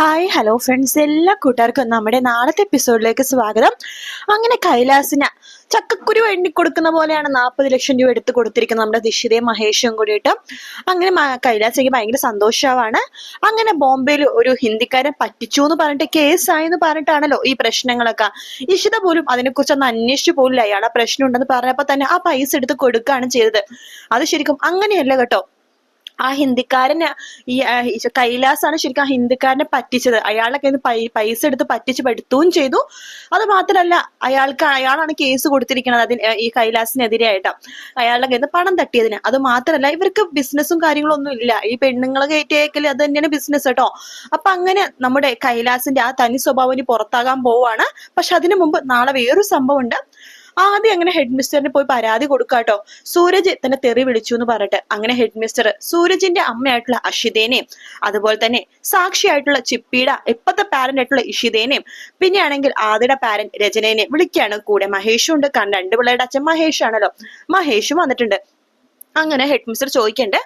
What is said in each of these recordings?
Hi hello friends എല്ലാ കൂട്ടുകാർക്കും നമ്മുടെ നാളത്തെ എപ്പിസോഡിലേക്ക് സ്വാഗതം. അങ്ങനെ കൈലാസിന് ചക്കക്കുരു എണ്ണി കൊടുക്കുന്ന പോലെയാണ് നാൽപ്പത് ലക്ഷം രൂപ എടുത്ത് കൊടുത്തിരിക്കുന്നത് നമ്മുടെ ദിശിതയും മഹേഷും കൂടിയിട്ട്. അങ്ങനെ കൈലാസ് കൈലാസിക്ക് ഭയങ്കര സന്തോഷമാണ്. അങ്ങനെ ബോംബെയിൽ ഒരു ഹിന്ദിക്കാരൻ പറ്റിച്ചു എന്ന് പറഞ്ഞിട്ട് കേസായി എന്ന് പറഞ്ഞിട്ടാണല്ലോ ഈ പ്രശ്നങ്ങളൊക്കെ. ഇഷിത പോലും അതിനെക്കുറിച്ച് ഒന്ന് അന്വേഷിച്ചു പോലില്ല. അയാളെ പ്രശ്നം ഉണ്ടെന്ന് പറഞ്ഞപ്പോൾ തന്നെ ആ പൈസ എടുത്ത് കൊടുക്കുകയാണ് ചെയ്തത്. അത് ശരിക്കും അങ്ങനെയല്ല കേട്ടോ. ആ ഹിന്ദിക്കാരനെ ഈ കൈലാസാണ് ശരിക്കും ആ ഹിന്ദിക്കാരനെ പറ്റിച്ചത്. അയാളൊക്കെ പൈസ എടുത്ത് പറ്റിച്ച് പെടുത്തുകയും ചെയ്തു. അത് മാത്രമല്ല അയാൾക്ക് അയാളാണ് കേസ് കൊടുത്തിരിക്കുന്നത് അതിന് ഈ കൈലാസിനെതിരെയായിട്ട് അയാളുടെ കയ്യിൽ നിന്ന് പണം തട്ടിയതിന്. അത് മാത്രമല്ല ഇവർക്ക് ബിസിനസ്സും കാര്യങ്ങളും ഒന്നും ഇല്ല. ഈ പെണ്ണുങ്ങളെ കയറ്റിയേക്കൽ അത് തന്നെയാണ് ബിസിനസ് കേട്ടോ അപ്പൊ അങ്ങനെ നമ്മുടെ കൈലാസിന്റെ ആ തനി സ്വഭാവം ഇനി പുറത്താകാൻ പോവാണ്. പക്ഷെ അതിനു മുമ്പ് നാളെ വേറൊരു സംഭവം ഉണ്ട് ആദ്യം അങ്ങനെ ഹെഡ് മിസ്റ്ററിന് പോയി പരാതി കൊടുക്കാട്ടോ സൂരജ് തന്നെ തെറി വിളിച്ചു എന്ന് പറഞ്ഞിട്ട് അങ്ങനെ ഹെഡ് മിസ്റ്റർ സൂരജിന്റെ അമ്മയായിട്ടുള്ള അഷിതേനെയും അതുപോലെ തന്നെ സാക്ഷിയായിട്ടുള്ള ചിപ്പിയുടെ ഇപ്പത്തെ പാരന്റ് ആയിട്ടുള്ള ഇഷിതേനെയും പിന്നെയാണെങ്കിൽ ആദ്യയുടെ പാരന്റ് രചനേനെയും വിളിക്കുകയാണ് കൂടെ മഹേഷും ഉണ്ട്. കാരണം രണ്ട് പിള്ളേരുടെ അച്ഛൻ മഹേഷാണല്ലോ മഹേഷും വന്നിട്ടുണ്ട്. അങ്ങനെ ഹെഡ് മിസ്റ്റർ ചോദിക്കണ്ട്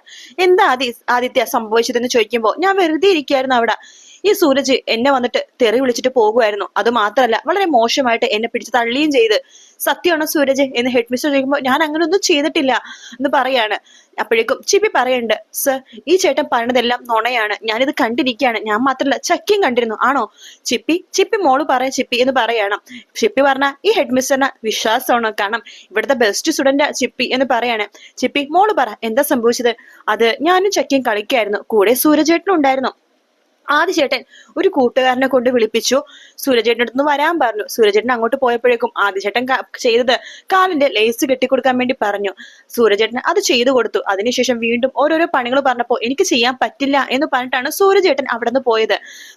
എന്താ ആദി ആദിത്യ സംഭവിച്ചതെന്ന് ചോദിക്കുമ്പോൾ ഞാൻ വെറുതെ ഇരിക്കുകയായിരുന്നു അവിടെ. ഈ സൂരജ് എന്നെ വന്നിട്ട് തെറി വിളിച്ചിട്ട് പോകുമായിരുന്നു അത് മാത്രമല്ല വളരെ മോശമായിട്ട് എന്നെ പിടിച്ച് തള്ളിയും ചെയ്ത്. സത്യമാണോ സൂരജ്? എന്ന് ഹെഡ് മിസ്റ്റർ ചോദിക്കുമ്പോൾ ഞാൻ അങ്ങനെ ഒന്നും ചെയ്തിട്ടില്ല എന്ന് പറയാണ്. അപ്പോഴേക്കും ചിപ്പി പറയുന്നുണ്ട് സർ ഈ ചേട്ടൻ പറഞ്ഞതെല്ലാം നുണയാണ്. ഞാനിത് കണ്ടിരിക്കുകയാണ്. ഞാൻ മാത്രമല്ല ചക്കിയും കണ്ടിരുന്നു. ആണോ? ചിപ്പി ചിപ്പി മോൾ പറയാ ചിപ്പി എന്ന് പറയണം. ചിപ്പി പറഞ്ഞ ഈ ഹെഡ് മിസ്റ്ററിന് വിശ്വാസമാണ്. കാരണം ഇവിടുത്തെ ബെസ്റ്റ് സ്റ്റുഡന്റ് ചിപ്പി എന്ന് പറയാണ്. ചിപ്പി മോൾ പറ എന്താ സംഭവിച്ചത്? അത് ഞാനും ചക്കിയും കളിക്കായിരുന്നു. കൂടെ സൂര്യചേട്ടനും ഉണ്ടായിരുന്നു. ആദിചേട്ടൻ ഒരു കൂട്ടുകാരനെ കൊണ്ട് വിളിപ്പിച്ചു. സൂരജേട്ടന്റെ അടുത്ത് വരാൻ പറഞ്ഞു. സൂര്യചേട്ടൻ അങ്ങോട്ട് പോയപ്പോഴേക്കും ആദിചേട്ടൻ ചേട്ടൻ ചെയ്തത് കാലിന്റെ ലേസ് കെട്ടിക്കൊടുക്കാൻ വേണ്ടി പറഞ്ഞു. സൂര്യചേട്ടൻ അത് ചെയ്തു കൊടുത്തു. അതിനുശേഷം വീണ്ടും ഓരോരോ പണികൾ പറഞ്ഞപ്പോൾ എനിക്ക് ചെയ്യാൻ പറ്റില്ല എന്ന് പറഞ്ഞിട്ടാണ് സൂര്യചേട്ടൻ അവിടെ നിന്ന് പോയത്.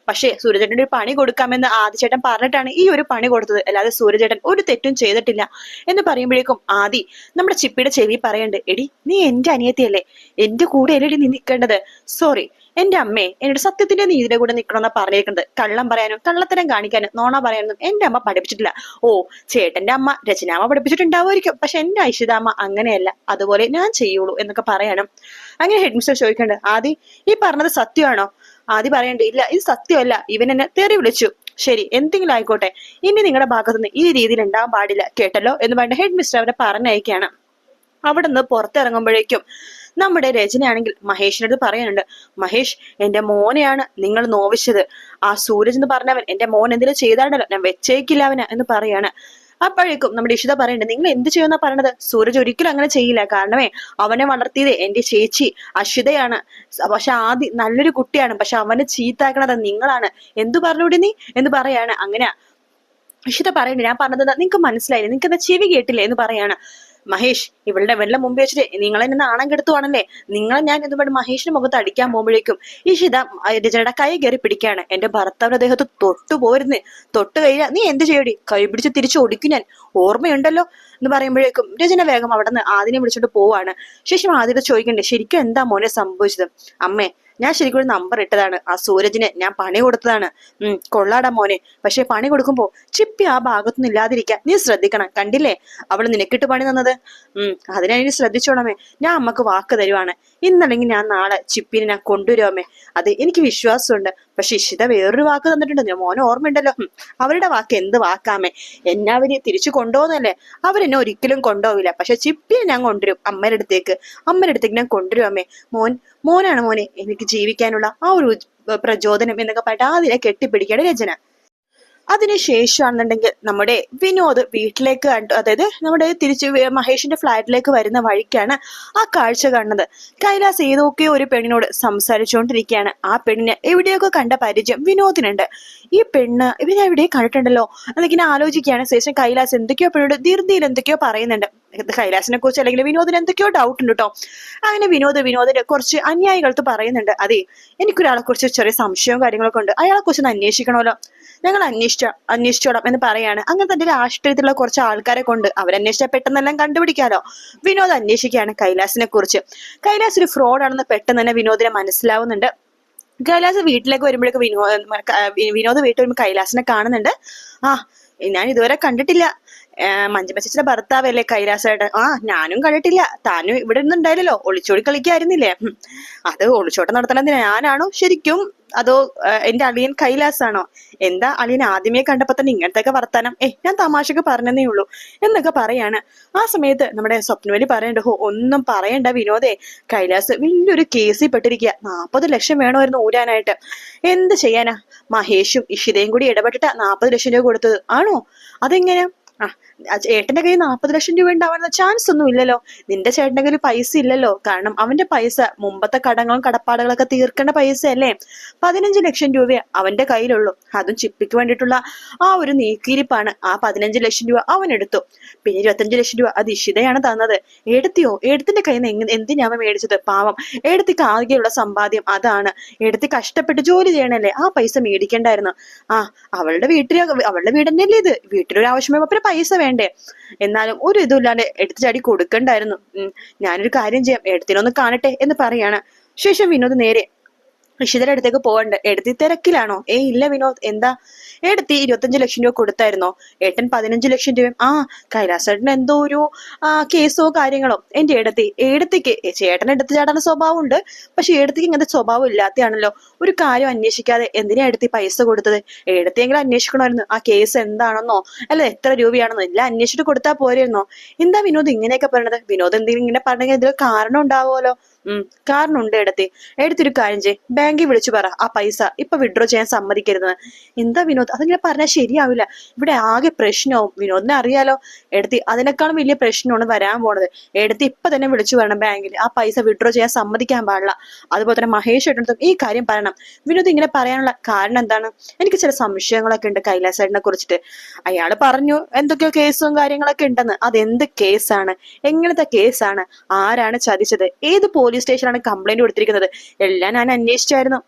പക്ഷേ സൂര്യചേട്ടൻ ഒരു പണി കൊടുക്കാമെന്ന് ആദിചേട്ടൻ പറഞ്ഞിട്ടാണ് ഈ ഒരു പണി കൊടുത്തത്. അല്ലാതെ സൂര്യചേട്ടൻ ഒരു തെറ്റും ചെയ്തിട്ടില്ല എന്ന് പറയുമ്പോഴേക്കും ആദി നമ്മുടെ ചിപ്പിയുടെ ചെവി പറയണ്ട് എടി നീ എന്റെ അനിയത്തിയല്ലേ? എന്റെ കൂടെ അല്ലേ നീ നിൽക്കേണ്ടത്? സോറി എന്റെ അമ്മേ എന്നോട് സത്യത്തിന്റെ നീതിയുടെ കൂടെ നിൽക്കണമെന്ന് പറഞ്ഞേക്കുന്നത്. കള്ളം പറയാനും കള്ളത്തരം കാണിക്കാനും നോണ പറയാനും എന്റെ അമ്മ പഠിപ്പിച്ചിട്ടില്ല. ഓ ചേട്ടന്റെ അമ്മ രചനാമ്മ പഠിപ്പിച്ചിട്ടുണ്ടാവുമായിരിക്കും. പക്ഷെ എന്റെ ഐശ്വര്യാമ്മ അങ്ങനെയല്ല. അതുപോലെ ഞാൻ ചെയ്യുള്ളൂ എന്നൊക്കെ പറയാനും. അങ്ങനെ ഹെഡ് മിസ്റ്റർ ചോദിക്കണ്ട് ആദി ഈ പറഞ്ഞത് സത്യമാണോ? ആദ്യം പറയണ്ട ഇല്ല ഇത് സത്യമല്ല. ഇവൻ എന്നെ തെറി വിളിച്ചു. ശരി എന്തെങ്കിലും ആയിക്കോട്ടെ. ഇനി നിങ്ങളുടെ ഭാഗത്തുനിന്ന് ഈ രീതിയിൽ ഉണ്ടാവാൻ പാടില്ല. കേട്ടല്ലോ? എന്ന് പറഞ്ഞ ഹെഡ് മിസ്റ്റർ അവരെ പറഞ്ഞയക്കാണ്. അവിടെ നിന്ന് പുറത്തിറങ്ങുമ്പോഴേക്കും നമ്മുടെ രചനയാണെങ്കിൽ മഹേഷിനടുത്ത് പറയാനുണ്ട് മഹേഷ് എന്റെ മോനെയാണ് നിങ്ങൾ നോവിച്ചത്. ആ സൂരജ് എന്ന് പറഞ്ഞവൻ എന്റെ മോൻ എന്തെങ്കിലും ചെയ്താണല്ലോ ഞാൻ വെച്ചേക്കില്ല അവന് എന്ന് പറയാണ്. അപ്പോഴേക്കും നമ്മുടെ ഇഷിത പറയുന്നുണ്ട് നിങ്ങൾ എന്ത് ചെയ്യുമെന്നാ പറയണത്? സൂരജ് ഒരിക്കലും അങ്ങനെ ചെയ്യില്ല. കാരണമേ അവനെ വളർത്തിയത് എന്റെ ചേച്ചി അഷിതയാണ് സ- പക്ഷെ ആദ്യം നല്ലൊരു കുട്ടിയാണ്. പക്ഷെ അവനെ ചീത്താക്കണത് നിങ്ങളാണ്. എന്തു പറഞ്ഞുകൂടി നീ? എന്ന് പറയാണ്. അങ്ങനെ ഇഷിത പറയണ്ട ഞാൻ പറഞ്ഞത് നിങ്ങൾക്ക് മനസ്സിലായില്ലേ? നിങ്ങൾക്ക് എന്താ ചെവി കേട്ടില്ലേ എന്ന് പറയാണ്. മഹേഷ് ഇവളുടെ വെള്ളം മുമ്പ് വെച്ചിട്ട് നിങ്ങളെ നിന്ന് ആണം കെടുത്തുവാണല്ലേ? നിങ്ങളെ ഞാൻ ഇതുപോലെ മഹേഷിന് മുഖത്ത് അടിക്കാൻ പോകുമ്പോഴേക്കും ഇഷിത രചനയുടെ കൈ കയറി പിടിക്കാണ് എന്റെ ഭർത്താവിന്റെ ദേഹത്ത് തൊട്ടു പോരുന്ന്. തൊട്ട് കഴിഞ്ഞാൽ നീ എന്ത് ചെയ്യടി? കൈ പിടിച്ച് തിരിച്ചു ഒടിക്കും ഞാൻ. ഓർമ്മയുണ്ടല്ലോ? എന്ന് പറയുമ്പോഴേക്കും രചന വേഗം അവിടെ നിന്ന് ആദിനെ വിളിച്ചോണ്ട് പോവാണ്. ശേഷം ആദ്യത്തെ ചോദിക്കണ്ടേ ശരിക്കും എന്താ മോനെ സംഭവിച്ചത്? അമ്മേ ഞാൻ ശരിക്കും ഒരു നമ്പർ ഇട്ടതാണ്. ആ സൂരജിന് ഞാൻ പണി കൊടുത്തതാണ്. ഉം കൊള്ളാടാ മോനെ. പക്ഷെ പണി കൊടുക്കുമ്പോ ചിപ്പി ആ ഭാഗത്തൊന്നും ഇല്ലാതിരിക്കാൻ നീ ശ്രദ്ധിക്കണം. കണ്ടില്ലേ? അവൾ നിനക്കിട്ട് പണി തന്നത്. ഉം അതിനെ നീ ശ്രദ്ധിച്ചോളമേ. ഞാൻ അമ്മയ്ക്ക് വാക്ക് തരുവാണ്. ഇന്നല്ലെങ്കിൽ ഞാൻ നാളെ ചിപ്പിനെ ഞാൻ കൊണ്ടുവരുമേ അത് എനിക്ക് വിശ്വാസമുണ്ട്. പക്ഷെ ഇഷിത വേറൊരു വാക്ക് തന്നിട്ടുണ്ട്. ഞാൻ മോനെ ഓർമ്മയുണ്ടല്ലോ. അവരുടെ വാക്ക് എന്ത് വാക്കാമേ. എന്നെ അവർ തിരിച്ചു കൊണ്ടുപോകുന്നല്ലേ അവരെന്നെ ഒരിക്കലും കൊണ്ടുപോവില്ല പക്ഷെ ചിപ്പിയെ ഞാൻ കൊണ്ടുവരും അമ്മയുടെ അടുത്തേക്ക്. അമ്മയുടെ അടുത്തേക്ക് ഞാൻ കൊണ്ടുവരുമേ മോൻ മോനാണ് മോനെ. എനിക്ക് ജീവിക്കാനുള്ള ആ ഒരു പ്രചോദനം എന്നൊക്കെ പറഞ്ഞിട്ട് അതിനെ കെട്ടിപ്പിടിക്കുകയാണ് രചന. അതിനുശേഷമാണെന്നുണ്ടെങ്കിൽ നമ്മുടെ വിനോദ് വീട്ടിലേക്ക് കണ്ടു അതായത് നമ്മുടെ തിരിച്ച് മഹേഷിന്റെ ഫ്ലാറ്റിലേക്ക് വരുന്ന വഴിക്കാണ് ആ കാഴ്ച കാണുന്നത്. കൈലാസ് ഏതൊക്കെയോ ഒരു പെണ്ണിനോട് സംസാരിച്ചുകൊണ്ടിരിക്കുകയാണ്. ആ പെണ്ണിനെ എവിടെയൊക്കെ കണ്ട പരിചയം വിനോദിനുണ്ട്. ഈ പെണ്ണ് ഇവരെ കണ്ടിട്ടുണ്ടല്ലോ. എന്നിങ്ങനെ ആലോചിക്കുകയാണ്. ശേഷം കൈലാസ് എന്തൊക്കെയോ പെണ്ണോട് ധീർതിയിൽ എന്തൊക്കെയോ പറയുന്നുണ്ട്. കൈലാസിനെ കുറിച്ച് അല്ലെങ്കിൽ വിനോദിന് എന്തൊക്കെയോ ഡൗട്ട് ഉണ്ട് കേട്ടോ അങ്ങനെ വിനോദ് വിനോദിന്റെ കുറച്ച് അന്യായികൾക്ക് പറയുന്നുണ്ട്. അതെ എനിക്കൊരാളെ കുറിച്ച് ചെറിയ സംശയവും കാര്യങ്ങളൊക്കെ ഉണ്ട്. അയാളെ കുറിച്ച് ഒന്ന് അന്വേഷിക്കണമല്ലോ. ഞങ്ങൾ അന്വേഷിച്ച അന്വേഷിച്ചോളാം എന്ന് പറയാണ് അങ്ങനെ തന്റെ രാഷ്ട്രീയത്തിലുള്ള കുറച്ച് ആൾക്കാരെ കൊണ്ട് അവരന്വേഷിച്ചാൽ പെട്ടെന്നെല്ലാം കണ്ടുപിടിക്കാലോ. വിനോദ് അന്വേഷിക്കുകയാണ് കൈലാസിനെ കുറിച്ച്. കൈലാസ് ഒരു ഫ്രോഡാണെന്ന് പെട്ടെന്ന് തന്നെ വിനോദിനെ മനസ്സിലാവുന്നുണ്ട്. കൈലാസ് വീട്ടിലേക്ക് വരുമ്പോഴേക്ക് വിനോദ് വിനോദ് വീട്ടിൽ വരുമ്പോൾ കൈലാസിനെ കാണുന്നുണ്ട്. ആ ഞാൻ ഇതുവരെ കണ്ടിട്ടില്ല. മഞ്ജുമ ചേച്ചിയുടെ ഭർത്താവല്ലേ കൈലാസേട്ടൻ? ആ ഞാനും കണ്ടിട്ടില്ല. താനും ഇവിടെ ഒന്നും ഉണ്ടായില്ലല്ലോ. ഒളിച്ചോടി കളിക്കായിരുന്നില്ലേ. അത് ഒളിച്ചോട്ടം നടത്തണത് ഞാനാണോ ശരിക്കും അതോ എന്റെ അളിയൻ കൈലാസാണോ? എന്താ അളിയൻ ആദ്യമേ കണ്ടപ്പോ തന്നെ ഇങ്ങനത്തെ വർത്താനം? ഏ ഞാൻ തമാശക്ക് പറഞ്ഞതേ ഉള്ളൂ എന്നൊക്കെ പറയാണ്. ആ സമയത്ത് നമ്മുടെ സ്വപ്നവലി പറയണ്ട ഹോ ഒന്നും പറയണ്ട വിനോദേ. കൈലാസ് വലിയൊരു കേസിൽ പെട്ടിരിക്കുക നാൽപ്പത് ലക്ഷം വേണമായിരുന്നു ഊരാനായിട്ട്. എന്ത് ചെയ്യാനാ? മഹേഷും ഇഷിതയും കൂടി ഇടപെട്ടിട്ടാ നാൽപ്പത് ലക്ഷം രൂപ കൊടുത്തത്. ആണോ? അതെങ്ങനെയാ ആ ഏട്ടന്റെ കയ്യിൽ നാൽപ്പത് ലക്ഷം രൂപ ഉണ്ടാവാനുള്ള ചാൻസ് ഒന്നും ഇല്ലല്ലോ. നിന്റെ ചേട്ടന്റെ കയ്യിൽ പൈസ ഇല്ലല്ലോ. കാരണം അവന്റെ പൈസ മുമ്പത്തെ കടങ്ങളും കടപ്പാടുകളൊക്കെ തീർക്കേണ്ട പൈസ അല്ലേ പതിനഞ്ച് ലക്ഷം രൂപ അവന്റെ കയ്യിലുള്ളൂ. അതും ചിപ്പിക്ക് വേണ്ടിയിട്ടുള്ള ആ ഒരു നീക്കിയിരിപ്പാണ്. ആ പതിനഞ്ച് ലക്ഷം രൂപ അവൻ എടുത്തു. പിന്നെ ഇരുപത്തഞ്ച് ലക്ഷം രൂപ അത് ഇഷിതയാണ് തന്നത്. എടുത്തിയോ? എടുത്തിന്റെ കയ്യിൽ നിന്ന് എന്തിനാ അവൻ മേടിച്ചത്? പാവം. എടുത്തിക്ക് ആകെയുള്ള സമ്പാദ്യം അതാണ്. എടുത്തി കഷ്ടപ്പെട്ട് ജോലി ചെയ്യണല്ലേ? ആ പൈസ മേടിക്കേണ്ടായിരുന്നു. ആ അവളുടെ വീട്ടിൽ അവളുടെ വീട് തന്നെയല്ലേ ഇത് വീട്ടിലൊരു ആവശ്യമായി പൈസ വേണ്ടേ? എന്നാലും ഒരു ഇതും ഇല്ലാണ്ട് എടുത്ത് ചാടി കൊടുക്കണ്ടായിരുന്നു. ഞാനൊരു കാര്യം ചെയ്യാം. എടുത്തിനൊന്ന് കാണട്ടെ എന്ന് പറയാണ്. ശേഷം വിനോദ് നേരെ ഋഷിതയുടെ അടുത്തേക്ക് പോകണ്ട എടുത്തി തിരക്കിലാണോ? ഏ ഇല്ല വിനോദ്. എന്താ? എടുത്തി ഇരുപത്തഞ്ച് ലക്ഷം രൂപ കൊടുത്തായിരുന്നോ? ഏട്ടൻ പതിനഞ്ച് ലക്ഷം രൂപയും ആ കൈലാസേട്ടൻ എന്തോ ഒരു കേസോ കാര്യങ്ങളോ? എന്റെ എടുത്തി എടുത്തിക്ക് ചേട്ടൻ എടുത്ത് ചാടാൻ സ്വഭാവം ഉണ്ട് പക്ഷെ എടുത്തിക്ക് ഇങ്ങനത്തെ സ്വഭാവം ഇല്ലാത്തയാണല്ലോ. ഒരു കാര്യം അന്വേഷിക്കാതെ എന്തിനാ എടുത്തി പൈസ കൊടുത്തത്? എടുത്തിയെങ്കിലും അന്വേഷിക്കണമായിരുന്നു? ആ കേസ് എന്താണെന്നോ? അല്ല എത്ര രൂപയാണെന്നോ? എല്ലാം അന്വേഷിച്ചിട്ട് കൊടുത്താൽ പോരായിരുന്നോ എന്താ വിനോദ് ഇങ്ങനെയൊക്കെ പറയണത്? വിനോദ് എന്തെങ്കിലും ഇങ്ങനെ പറഞ്ഞെങ്കിൽ ഇതിൽ കാരണം ഉണ്ടാവുമല്ലോ? ഉം കാരണം ഉണ്ട് എടുത്തി എടുത്തൊരു കാര്യം ചെയ്യ്. ബാങ്കിൽ വിളിച്ചു പറ ആ പൈസ ഇപ്പൊ വിഡ്രോ ചെയ്യാൻ സമ്മതിക്കരുതെന്ന്. എന്താ വിനോദ്? അതിങ്ങനെ പറഞ്ഞാൽ ശരിയാവില്ല. ഇവിടെ ആകെ പ്രശ്നവും വിനോദിനെ അറിയാലോ. എടുത്തി അതിനേക്കാളും വലിയ പ്രശ്നമാണ് വരാൻ പോണത്. എടുത്തി ഇപ്പൊ തന്നെ വിളിച്ചു പറയണം ബാങ്കിൽ. ആ പൈസ വിഡ്രോ ചെയ്യാൻ സമ്മതിക്കാൻ പാടില്ല. അതുപോലെ തന്നെ മഹേഷ് ഏട്ടനടുത്തും ഈ കാര്യം പറയണം. വിനോദ് ഇങ്ങനെ പറയാനുള്ള കാരണം എന്താണ്? എനിക്ക് ചില സംശയങ്ങളൊക്കെ ഉണ്ട് കൈലാസേട്ടനെ കുറിച്ചിട്ട്. അയാൾ പറഞ്ഞു എന്തൊക്കെയോ കേസും കാര്യങ്ങളൊക്കെ ഉണ്ടെന്ന്. അതെന്ത് കേസാണ്? എങ്ങനത്തെ കേസാണ്? ആരാണ് ചതിച്ചത്? ഏത് പോലീസ് സ്റ്റേഷനാണ് കംപ്ലൈന്റ് കൊടുത്തിരിക്കുന്നത്? എല്ലാം ഞാൻ അന്വേഷിച്ചായിരുന്നു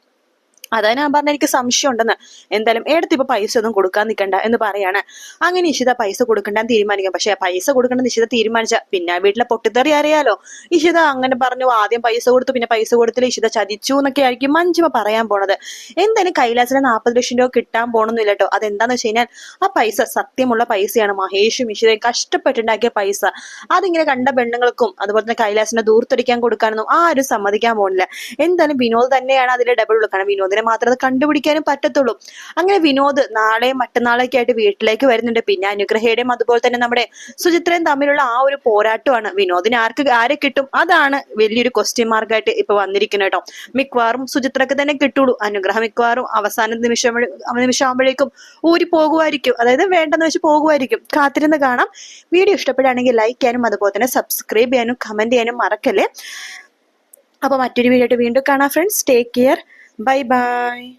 അതാ ഞാൻ പറഞ്ഞ എനിക്ക് സംശയം ഉണ്ടെന്ന് എന്തായാലും ഏടത്ത് ഇപ്പൊ പൈസ ഒന്നും കൊടുക്കാൻ നിൽക്കണ്ട എന്ന് പറയാണ്. അങ്ങനെ ഇഷിത പൈസ കൊടുക്കണ്ടെന്ന് തീരുമാനിക്കാം. പക്ഷെ പൈസ കൊടുക്കണ്ട നിശിത തീരുമാനിച്ച പിന്നെ വീട്ടിലെ പൊട്ടിത്തെറി അറിയാലോ. ഇഷിത അങ്ങനെ പറഞ്ഞു ആദ്യം പൈസ കൊടുത്തു പിന്നെ പൈസ കൊടുത്തില്ല ഇഷിത ചതിച്ചു എന്നൊക്കെ ആയിരിക്കും മഞ്ജിമ പറയാൻ പോണത്. എന്തായാലും കൈലാസിന് നാൽപ്പത് ലക്ഷം രൂപ കിട്ടാൻ പോണെന്നില്ല കേട്ടോ. അതെന്താന്ന് വെച്ച് കഴിഞ്ഞാൽ ആ പൈസ സത്യമുള്ള പൈസയാണ്. മഹേഷും ഇഷിതയും കഷ്ടപ്പെട്ടുണ്ടാക്കിയ പൈസ. അതിങ്ങനെ കണ്ട പെണ്ണുങ്ങൾക്കും അതുപോലെ തന്നെ കൈലാസിനെ ദൂർത്തടിക്കാൻ കൊടുക്കാനൊന്നും ആരും സമ്മതിക്കാൻ പോണില്ല. എന്തായാലും വിനോദ് തന്നെയാണ് അതിന്റെ ഡബിൾ കൊടുക്കണം കാരണം വിനോദിനെ മാത്രമേ കണ്ടുപിടിക്കാനും പറ്റത്തുള്ളൂ. അങ്ങനെ വിനോദ് നാളെ മറ്റന്നാളൊക്കെ ആയിട്ട് വീട്ടിലേക്ക് വരുന്നുണ്ട്. പിന്നെ അനുഗ്രഹയുടെയും അതുപോലെ തന്നെ നമ്മുടെ സുചിത്രയും തമ്മിലുള്ള ആ ഒരു പോരാട്ടമാണ്. വിനോദിന് ആർക്ക് ആരെ കിട്ടും? അതാണ് വലിയൊരു ക്വസ്റ്റ്യൻ മാർക്കായിട്ട് ഇപ്പൊ വന്നിരിക്കുന്നത് കേട്ടോ. മിക്കവാറും സുചിത്രക്ക് തന്നെ കിട്ടുള്ളൂ. അനുഗ്രഹം മിക്കവാറും അവസാന നിമിഷം നിമിഷമാകുമ്പോഴേക്കും ഊരി പോകുമായിരിക്കും. അതായത് വേണ്ടെന്ന് വെച്ച് പോകുമായിരിക്കും. കാത്തിരുന്ന് കാണാം. വീഡിയോ ഇഷ്ടപ്പെടുകയാണെങ്കിൽ ലൈക്ക് ചെയ്യാനും അതുപോലെ തന്നെ സബ്സ്ക്രൈബ് ചെയ്യാനും കമന്റ് ചെയ്യാനും മറക്കല്ലേ. അപ്പൊ മറ്റൊരു വീഡിയോ വീണ്ടും കാണാം friends take care Bye bye.